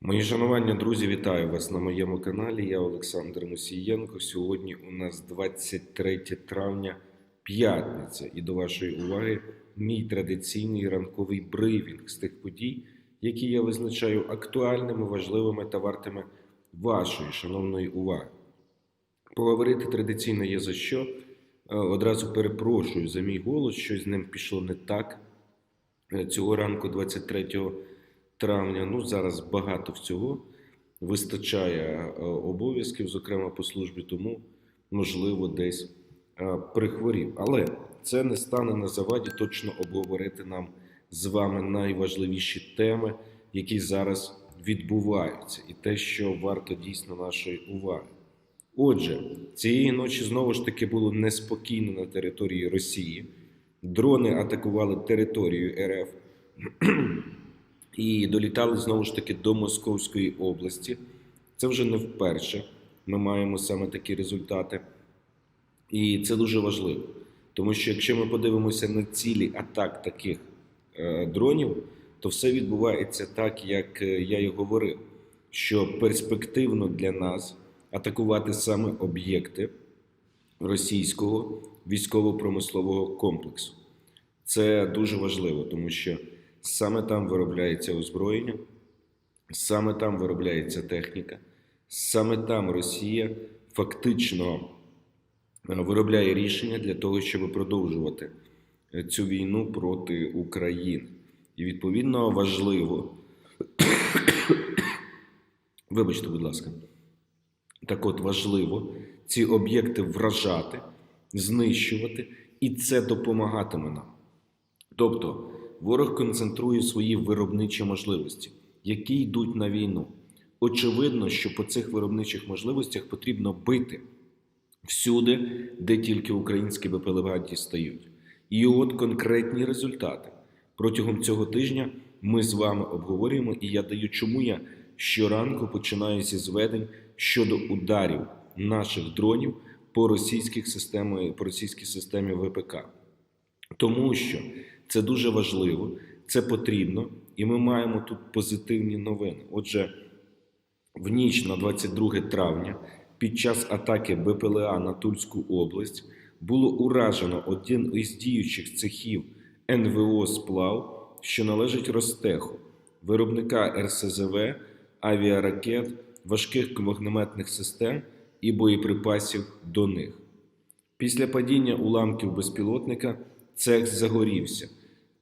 Мої шанування, друзі, вітаю вас на моєму каналі. Я Олександр Мусієнко. Сьогодні у нас 23 травня, п'ятниця, і до вашої уваги мій традиційний ранковий брифінг з тих подій, які я визначаю актуальними, важливими та вартими вашої шановної уваги. Поговорити традиційно є за що. Е, Одразу перепрошую за мій голос, щось з ним пішло не так. Е, Цього ранку, 23 травня, ну зараз багато всього вистачає е, обов'язків, зокрема по службі, тому можливо десь е, прихворів. Але це не стане на заваді точно обговорити нам з вами найважливіші теми, які зараз відбуваються, і те, що варто дійсно нашої уваги. Отже, цієї ночі знову ж таки було неспокійно на території Росії. Дрони атакували територію РФ і долітали знову ж таки до Московської області. Це вже не вперше. Ми маємо саме такі результати. І це дуже важливо. Тому що якщо ми подивимося на цілі атак таких е, дронів, то все відбувається так, як е, я і говорив, що перспективно для нас атакувати саме об'єкти російського військово-промислового комплексу. Це дуже важливо, тому що саме там виробляється озброєння, саме там виробляється техніка, саме там Росія фактично е, виробляє рішення для того, щоб продовжувати е, цю війну проти України. І відповідно важливо, вибачте, будь ласка, так от важливо ці об'єкти вражати, знищувати, і це допомагатиме нам. Тобто ворог концентрує свої виробничі можливості, які йдуть на війну. Очевидно, що по цих виробничих можливостях потрібно бити всюди, де тільки українські БПЛА дістають. І от конкретні результати. Протягом цього тижня ми з вами обговорюємо, і я даю, чому я щоранку починаю зі зведень щодо ударів наших дронів по російських системі, по російській системі ВПК. Тому що це дуже важливо, це потрібно, і ми маємо тут позитивні новини. Отже, в ніч на 22 травня під час атаки БПЛА на Тульську область було уражено один із діючих цехів НВО Сплав, що належить Ростеху, виробника РСЗВ, авіаракет, важких вогнеметних систем і боєприпасів до них. Після падіння уламків безпілотника цех загорівся.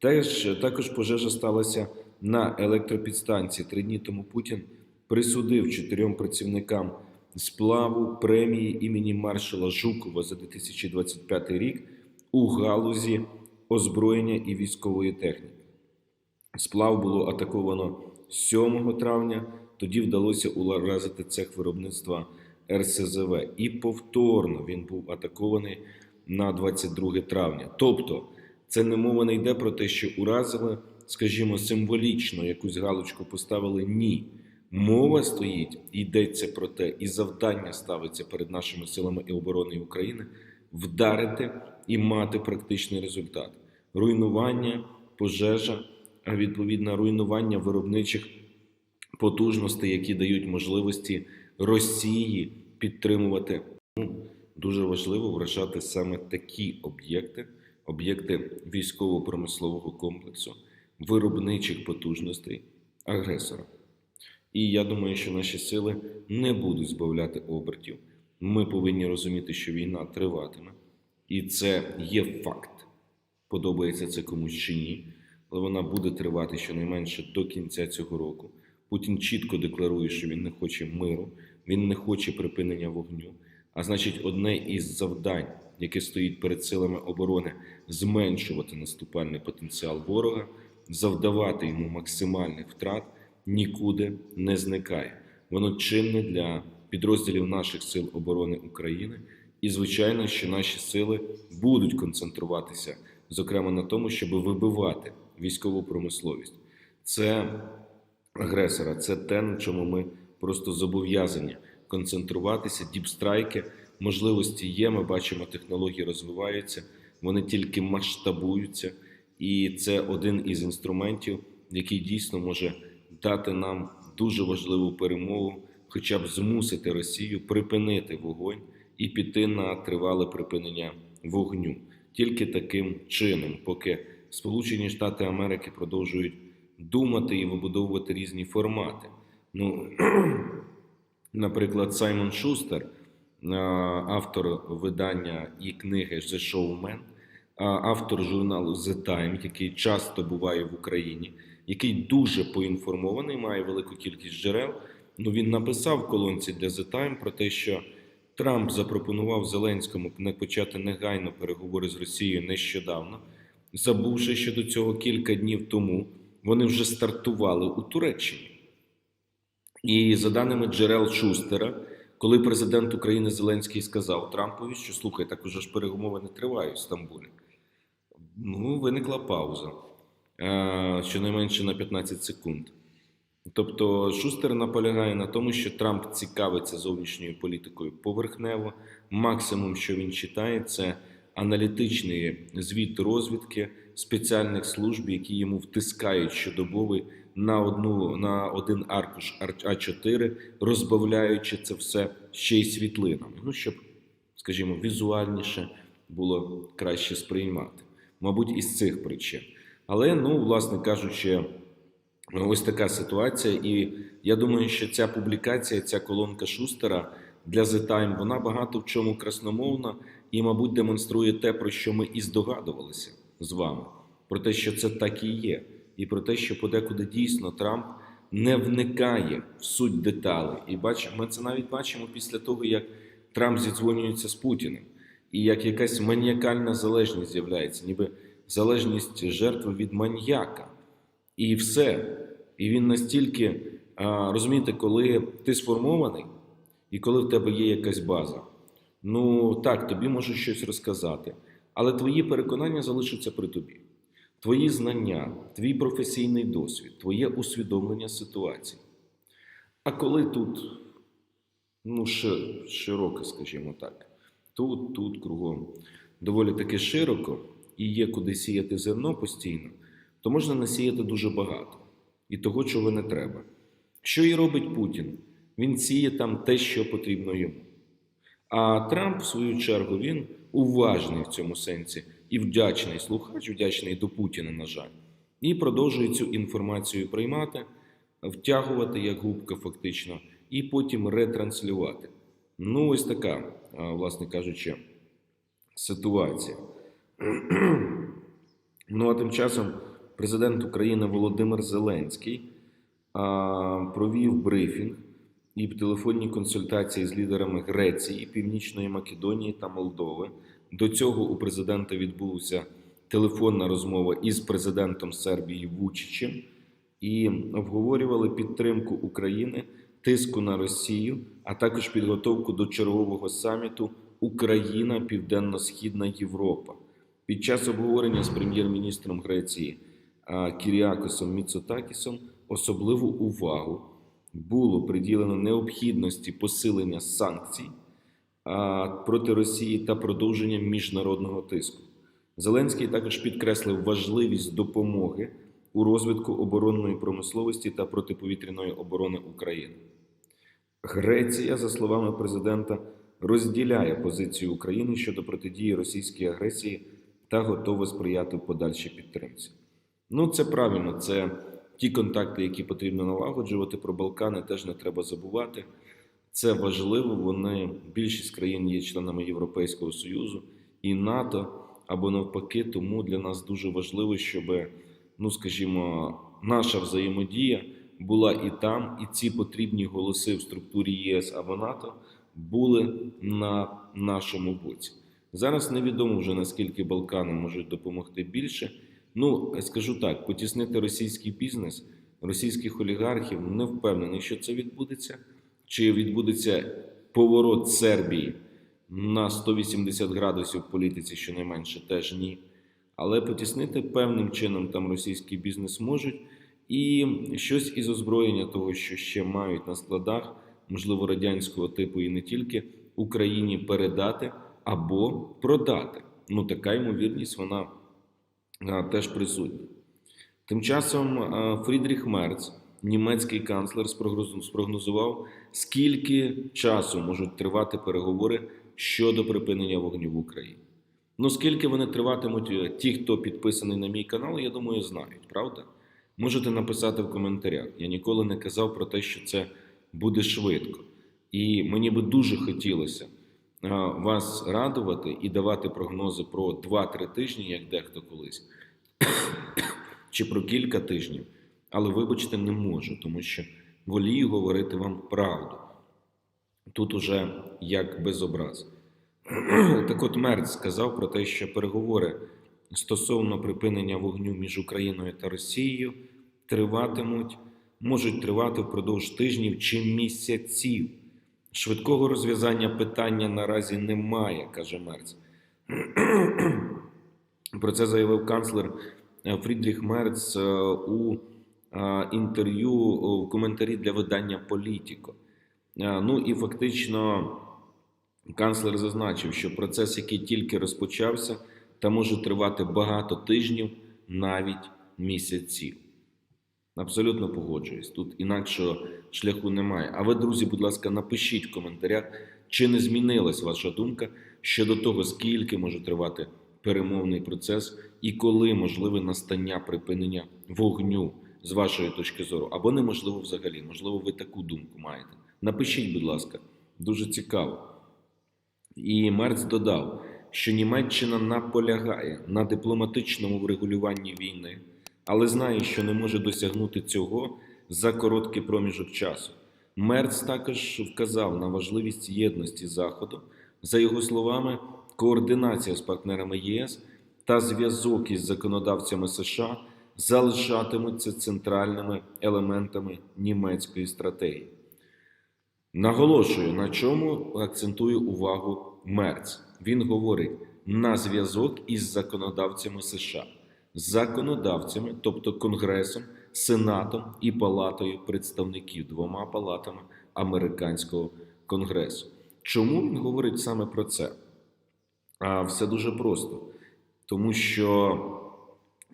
Теж, також пожежа сталася на електропідстанції. Три дні тому Путін присудив чотирьом працівникам сплаву премії імені маршала Жукова за 2025 рік у галузі озброєння і військової техніки. Сплав було атаковано 7 травня. Тоді вдалося уразити цех виробництва РСЗВ. І повторно він був атакований на 22 травня. Тобто, це не мова не йде про те, що уразили, скажімо, символічно якусь галочку поставили. Ні. Мова стоїть, йдеться про те, і завдання ставиться перед нашими силами і оборони України вдарити і мати практичний результат. Руйнування, пожежа, а відповідно руйнування виробничих потужностей, які дають можливості Росії підтримувати. Ну, дуже важливо вражати саме такі об'єкти, об'єкти військово-промислового комплексу, виробничих потужностей агресора. І я думаю, що наші сили не будуть збавляти обертів. Ми повинні розуміти, що війна триватиме, і це є факт. Подобається це комусь чи ні, але вона буде тривати щонайменше до кінця цього року. Путін чітко декларує, що він не хоче миру, він не хоче припинення вогню. А значить, одне із завдань, яке стоїть перед силами оборони, зменшувати наступальний потенціал ворога, завдавати йому максимальних втрат, нікуди не зникає. Воно чинне для підрозділів наших сил оборони України. І, звичайно, що наші сили будуть концентруватися, зокрема на тому, щоб вибивати військову промисловість. Це агресора, це те, на чому ми просто зобов'язані концентруватися. Діпстрайки, можливості є. Ми бачимо, технології розвиваються, вони тільки масштабуються, і це один із інструментів, який дійсно може дати нам дуже важливу перемогу, хоча б змусити Росію припинити вогонь і піти на тривале припинення вогню. Тільки таким чином, поки Сполучені Штати Америки продовжують думати і вибудовувати різні формати. Ну, наприклад, Саймон Шустер, автор видання і книги The Showman, автор журналу The Time, який часто буває в Україні, який дуже поінформований, має велику кількість джерел. Ну, він написав в колонці для The Time про те, що Трамп запропонував Зеленському не почати негайно переговори з Росією нещодавно, забувши, що до цього кілька днів тому вони вже стартували у Туреччині. І за даними джерел Шустера, коли президент України Зеленський сказав Трампові, що слухай, так уже ж перемовини тривають в Стамбулі, ну, виникла пауза, е, щонайменше на 15 секунд. Тобто Шустер наполягає на тому, що Трамп цікавиться зовнішньою політикою поверхнево. Максимум, що він читає, це аналітичний звіт розвідки спеціальних служб, які йому втискають щодобовий на одну на один аркуш А4, розбавляючи це все ще й світлинами. Ну щоб, скажімо, візуальніше було краще сприймати. Мабуть, із цих причин. Але, ну, власне кажучи. Ось така ситуація, і я думаю, що ця публікація, ця колонка Шустера для The Time, вона багато в чому красномовна і, мабуть, демонструє те, про що ми і здогадувалися з вами, про те, що це так і є, і про те, що подекуди дійсно Трамп не вникає в суть деталей. І бачимо, ми це навіть бачимо після того, як Трамп зідзвонюється з Путіним, і як якась маніакальна залежність з'являється, ніби залежність жертви від маньяка. І все. І він настільки, розумієте, коли ти сформований, і коли в тебе є якась база, ну так, тобі можуть щось розказати, але твої переконання залишаться при тобі. Твої знання, твій професійний досвід, твоє усвідомлення ситуації. А коли тут, ну, ши- широко, скажімо так, тут, тут, кругом, доволі таки широко і є куди сіяти зерно постійно, то можна насіяти дуже багато і того, чого не треба. Що і робить Путін? Він сіє там те, що потрібно йому. А Трамп, в свою чергу, він уважний в цьому сенсі і вдячний слухач, вдячний до Путіна, на жаль, і продовжує цю інформацію приймати, втягувати як губка, фактично, і потім ретранслювати. Ну, ось така, власне кажучи, ситуація. Ну а тим часом президент України Володимир Зеленський провів брифінг і телефонні консультації з лідерами Греції, Північної Македонії та Молдови. До цього у президента відбулася телефонна розмова із президентом Сербії Вучичем і обговорювали підтримку України, тиску на Росію, а також підготовку до чергового саміту Україна Південно-Східна Європа. Під час обговорення з прем'єр-міністром Греції Кіріакосом Міцотакісом особливу увагу було приділено необхідності посилення санкцій проти Росії та продовження міжнародного тиску. Зеленський також підкреслив важливість допомоги у розвитку оборонної промисловості та протиповітряної оборони України. Греція, за словами президента, розділяє позицію України щодо протидії російській агресії та готова сприяти в подальшій підтримці. Ну, це правильно, це ті контакти, які потрібно налагоджувати. Про Балкани теж не треба забувати. Це важливо. Вони більшість країн є членами Європейського Союзу і НАТО або навпаки. Тому для нас дуже важливо, щоб, ну скажімо, наша взаємодія була і там, і ці потрібні голоси в структурі ЄС або НАТО були на нашому боці. Зараз невідомо вже наскільки Балкани можуть допомогти більше. Ну скажу так: потіснити російський бізнес, російських олігархів не впевнений, що це відбудеться. Чи відбудеться поворот Сербії на 180 градусів в політиці, щонайменше, теж ні. Але потіснити певним чином там російський бізнес можуть, і щось із озброєння того, що ще мають на складах, можливо, радянського типу, і не тільки Україні передати або продати. Ну, така ймовірність вона а, теж присутня. Тим часом а, Фрідріх Мерц, німецький канцлер спрогнозував, скільки часу можуть тривати переговори щодо припинення вогню в Україні. Ну, скільки вони триватимуть, е, ті, хто підписаний на мій канал, я думаю, знають, правда? Можете написати в коментарях. Я ніколи не казав про те, що це буде швидко. І мені би дуже хотілося е, вас радувати і давати прогнози про 2-3 тижні, як дехто колись, чи про кілька тижнів. Але, вибачте, не можу, тому що волію говорити вам правду. Тут уже як без образ. Так от Мерц сказав про те, що переговори стосовно припинення вогню між Україною та Росією триватимуть, можуть тривати впродовж тижнів чи місяців. Швидкого розв'язання питання наразі немає, каже Мерц. Про це заявив канцлер Фрідріх Мерц е, у інтерв'ю в коментарі для видання Політіко. Е, Ну і фактично канцлер зазначив, що процес, який тільки розпочався, та може тривати багато тижнів, навіть місяців. Абсолютно погоджуюсь. Тут інакшого шляху немає. А ви, друзі, будь ласка, напишіть в коментарях, чи не змінилась ваша думка щодо того, скільки може тривати перемовний процес і коли можливе настання припинення вогню з вашої точки зору, або неможливо взагалі. Можливо, ви таку думку маєте. Напишіть, будь ласка, дуже цікаво. І Мерц додав, що Німеччина наполягає на дипломатичному врегулюванні війни, але знає, що не може досягнути цього за короткий проміжок часу. Мерц також вказав на важливість єдності Заходу. За його словами, координація з партнерами ЄС та зв'язок із законодавцями США залишатимуться центральними елементами німецької стратегії. Наголошую, на чому акцентую увагу Мерц. Він говорить на зв'язок із законодавцями США, законодавцями, тобто Конгресом, Сенатом і Палатою представників, двома палатами американського конгресу. Чому він говорить саме про це? А все дуже просто, тому що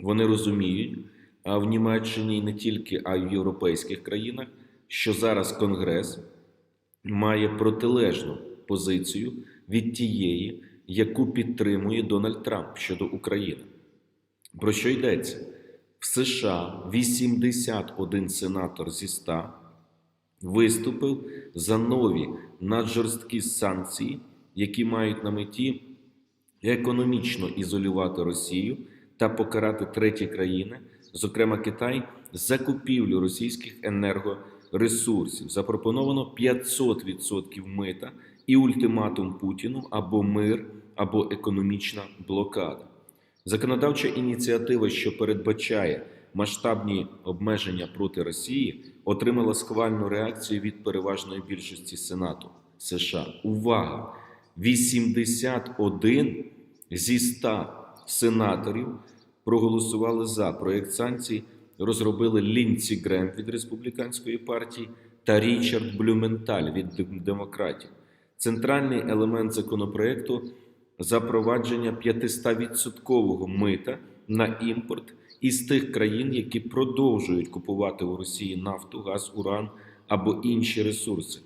вони розуміють а в Німеччині не тільки, а й в європейських країнах, що зараз Конгрес має протилежну позицію від тієї, яку підтримує Дональд Трамп щодо України. Про що йдеться? В США 81 сенатор зі 100 виступив за нові наджорсткі санкції, які мають на меті економічно ізолювати Росію та покарати треті країни, зокрема Китай, за купівлю російських енергоресурсів. Запропоновано 500% мита і ультиматум Путіну або мир, або економічна блокада. Законодавча ініціатива, що передбачає масштабні обмеження проти Росії, отримала схвальну реакцію від переважної більшості Сенату США. Увага! 81 зі 100 сенаторів проголосували за проєкт санкцій, розробили Лінці Грем від республіканської партії та Річард Блюменталь від демократів. Центральний елемент законопроекту запровадження 500% мита на імпорт із тих країн, які продовжують купувати у Росії нафту, газ, уран або інші ресурси.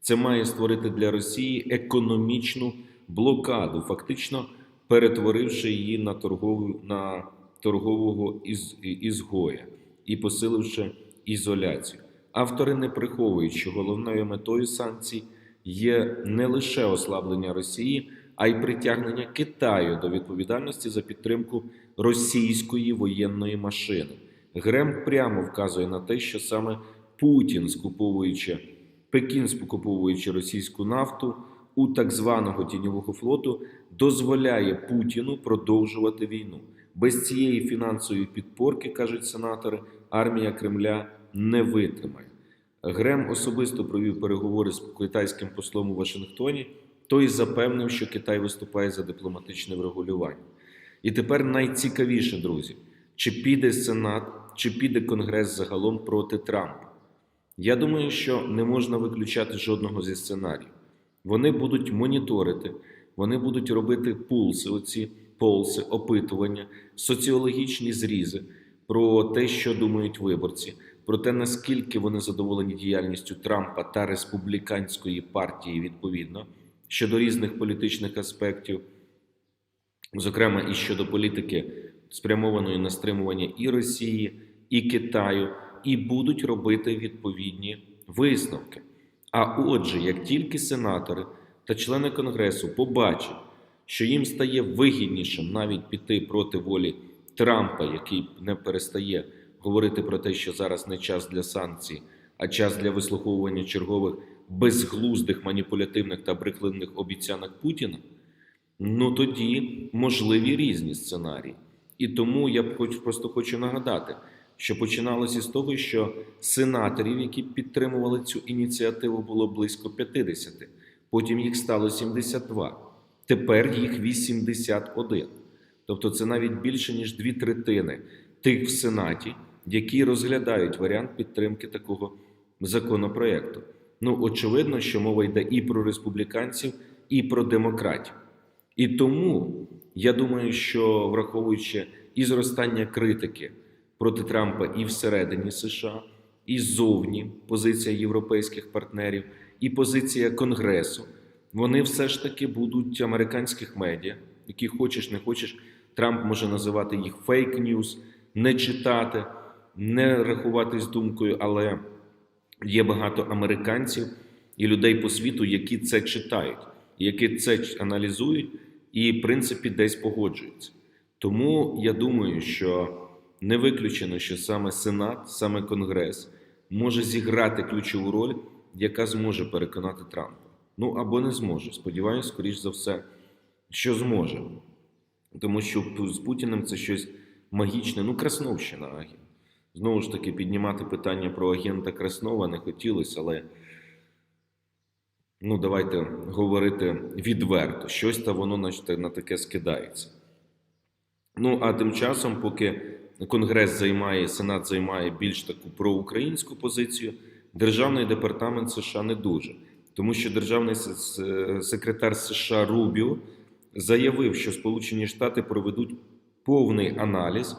Це має створити для Росії економічну блокаду, фактично перетворивши її на торгову на торгового із, ізгоя і посиливши ізоляцію. Автори не приховують, що головною метою санкцій є не лише ослаблення Росії, а й притягнення Китаю до відповідальності за підтримку російської воєнної машини. Грем прямо вказує на те, що саме Путін, скуповуючи Пекін, скуповуючи російську нафту у так званого тіньового флоту, дозволяє Путіну продовжувати війну. Без цієї фінансової підпорки, кажуть сенатори, армія Кремля не витримає. Грем особисто провів переговори з китайським послом у Вашингтоні. Той запевнив, що Китай виступає за дипломатичне врегулювання. І тепер найцікавіше, друзі, чи піде Сенат, чи піде Конгрес загалом проти Трампа. Я думаю, що не можна виключати жодного зі сценаріїв. Вони будуть моніторити, вони будуть робити пулси, оці полси, опитування, соціологічні зрізи про те, що думають виборці. про те, наскільки вони задоволені діяльністю Трампа та республіканської партії відповідно щодо різних політичних аспектів, зокрема і щодо політики, спрямованої на стримування і Росії, і Китаю, і будуть робити відповідні висновки. А отже, як тільки сенатори та члени Конгресу побачать, що їм стає вигіднішим навіть піти проти волі Трампа, який не перестає говорити про те, що зараз не час для санкцій, а час для вислуховування чергових безглуздих маніпулятивних та брехливих обіцянок Путіна, ну тоді можливі різні сценарії. І тому я хоч просто хочу нагадати, що починалося з того, що сенаторів, які підтримували цю ініціативу, було близько 50, потім їх стало 72, тепер їх 81. Тобто це навіть більше ніж дві третини тих в Сенаті, які розглядають варіант підтримки такого законопроекту. Ну, очевидно, що мова йде і про республіканців, і про демократів. І тому я думаю, що враховуючи і зростання критики проти Трампа і всередині США, і ззовні позиція європейських партнерів, і позиція Конгресу, вони все ж таки будуть американських медіа, які хочеш не хочеш, Трамп може називати їх фейк-ньюс, не читати, не рахуватись думкою, але є багато американців і людей по світу, які це читають, які це аналізують і, в принципі, десь погоджуються. Тому я думаю, що не виключено, що саме Сенат, саме Конгрес може зіграти ключову роль, яка зможе переконати Трампа. Ну або не зможе. Сподіваюсь, скоріш за все, що зможе. Тому що з Путіним це щось магічне, ну, Красновщина агент. Знову ж таки, піднімати питання про агента Краснова не хотілося, але ну, давайте говорити відверто. Щось та воно на, таке скидається. Ну, а тим часом, поки Конгрес займає, Сенат займає більш таку проукраїнську позицію, Державний департамент США не дуже. Тому що державний секретар США Рубіо заявив, що Сполучені Штати проведуть повний аналіз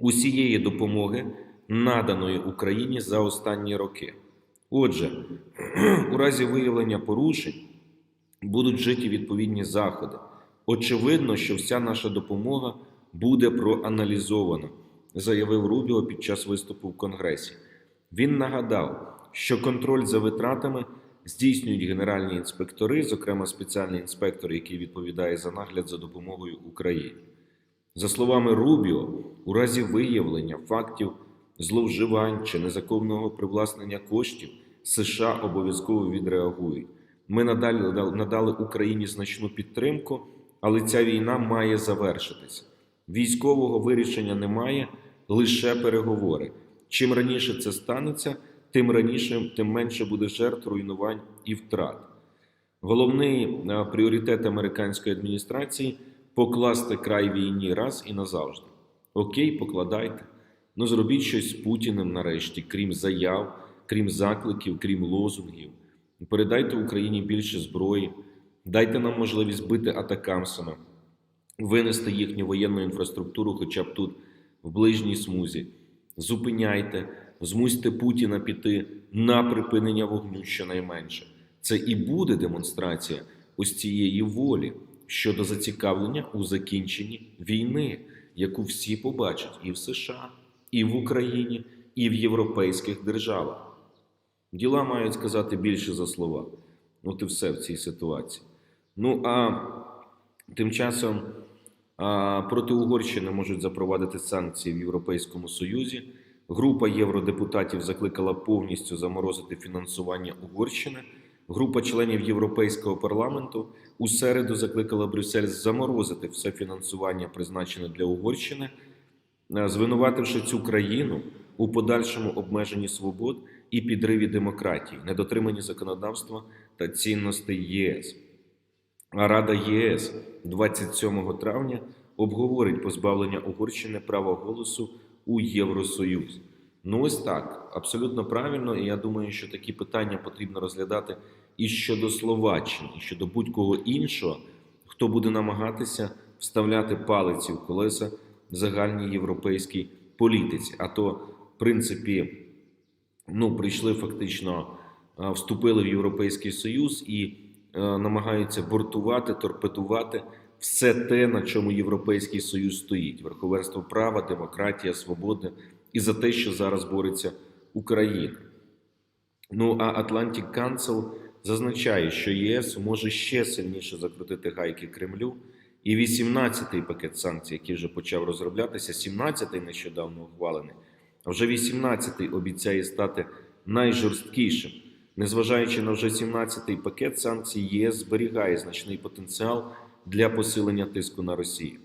усієї допомоги, наданої Україні за останні роки. Отже, у разі виявлення порушень будуть вжиті відповідні заходи. Очевидно, що вся наша допомога буде проаналізована, заявив Рубіо під час виступу в Конгресі. Він нагадав, що контроль за витратами здійснюють генеральні інспектори, зокрема спеціальний інспектор, який відповідає за нагляд за допомогою Україні. За словами Рубіо, у разі виявлення фактів зловживань чи незаконного привласнення коштів США обов'язково відреагують. Ми надалі надали Україні значну підтримку, але ця війна має завершитися. Військового вирішення немає, лише переговори. Чим раніше це станеться, тим раніше, тим менше буде жертв, руйнувань і втрат. Головний пріоритет американської адміністрації покласти край війні раз і назавжди. Окей, покладайте. Ну зробіть щось з Путіним нарешті, крім заяв, крім закликів, крім лозунгів. Передайте Україні більше зброї, дайте нам можливість бити атакамсами, винести їхню воєнну інфраструктуру, хоча б тут, в ближній смузі. Зупиняйте, змусьте Путіна піти на припинення вогню щонайменше. Це і буде демонстрація ось цієї волі щодо зацікавлення у закінченні війни, яку всі побачать і в США, і в Україні, і в європейських державах. Діла мають сказати більше за слова. От і все в цій ситуації. Ну а тим часом а, проти Угорщини можуть запровадити санкції в Європейському Союзі. Група євродепутатів закликала повністю заморозити фінансування Угорщини. Група членів Європейського парламенту у середу закликала Брюссель заморозити все фінансування, призначене для Угорщини, звинувативши цю країну у подальшому обмеженні свобод і підриві демократії, недотриманні законодавства та цінностей ЄС. А Рада ЄС 27 травня обговорить позбавлення Угорщини права голосу у Євросоюз. Ну, ось так, абсолютно правильно, і я думаю, що такі питання потрібно розглядати і щодо Словаччини, і щодо будь-кого іншого, хто буде намагатися вставляти палиці в колеса в загальній європейській політиці. А то в принципі, ну, прийшли фактично, е, вступили в Європейський Союз і е, намагаються бортувати, торпедувати все те, на чому Європейський Союз стоїть: верховенство права, демократія, свобода і за те, що зараз бореться Україна. Ну а Atlantic Council зазначає, що ЄС може ще сильніше закрутити гайки Кремлю. І 18-й пакет санкцій, який вже почав розроблятися, 17-й нещодавно ухвалений, а вже 18-й обіцяє стати найжорсткішим. Незважаючи на вже 17-й пакет санкцій, ЄС зберігає значний потенціал для посилення тиску на Росію.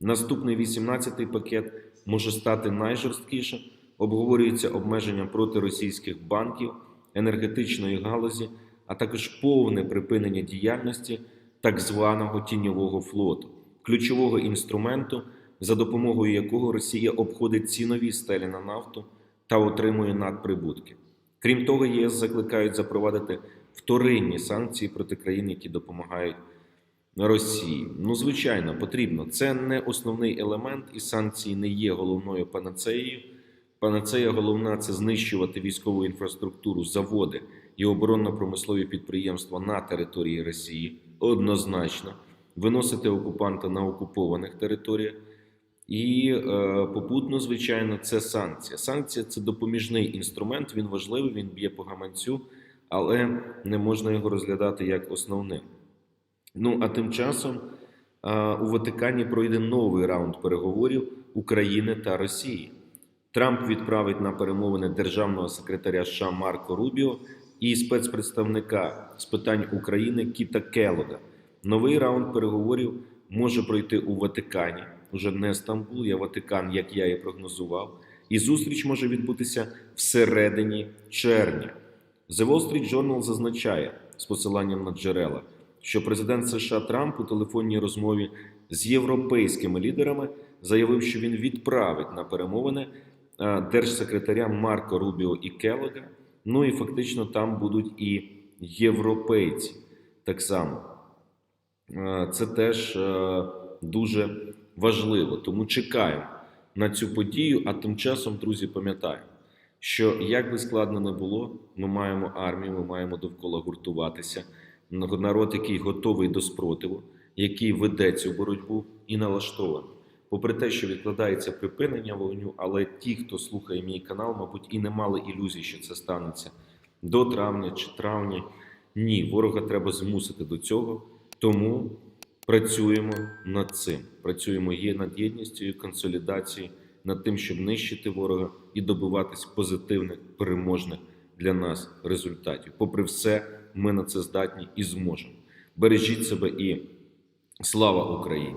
Наступний 18-й пакет може стати найжорсткішим. Обговорюється обмеження проти російських банків, енергетичної галузі, а також повне припинення діяльності так званого тіньового флоту, ключового інструменту, за допомогою якого Росія обходить цінові стелі на нафту та отримує надприбутки. Крім того, ЄС закликають запровадити вторинні санкції проти країн, які допомагають Росії. Ну, звичайно, потрібно. Це не основний елемент, і санкції не є головною панацеєю. Панацея головна це знищувати військову інфраструктуру, заводи і оборонно-промислові підприємства на території Росії однозначно, виносити окупанта на окупованих територіях. І е, попутно, звичайно, це санкція. Санкція це допоміжний інструмент, він важливий, він б'є по гаманцю, але не можна його розглядати як основним. Ну а тим часом у Ватикані пройде новий раунд переговорів України та Росії. Трамп відправить на перемовини державного секретаря США Марко Рубіо і спецпредставника з питань України Кіта Келога. Новий раунд переговорів може пройти у Ватикані, уже не Стамбул, я Ватикан, як я і прогнозував. І зустріч може відбутися всередині червня. The Wall Street Journal зазначає з посиланням на джерела, що президент США Трамп у телефонній розмові з європейськими лідерами заявив, що він відправить на перемовини е, держсекретаря Марко Рубіо і Келога. Ну і фактично там будуть і європейці так само. Е, Це теж е, дуже важливо. Тому чекаємо на цю подію. А тим часом, друзі, пам'ятаємо, що як би складно не було, ми маємо армію, ми маємо довкола гуртуватися. Народ, який готовий до спротиву, який веде цю боротьбу і налаштований. Попри те, що відкладається припинення вогню, але ті, хто слухає мій канал, мабуть, і не мали ілюзій, що це станеться до травня чи травня. Ні, ворога треба змусити до цього. Тому працюємо над цим. Працюємо є над єдністю і консолідацією, над тим, щоб нищити ворога і добиватись позитивних, переможних для нас результатів. Попри все, ми на це здатні і зможемо. Бережіть себе і слава Україні!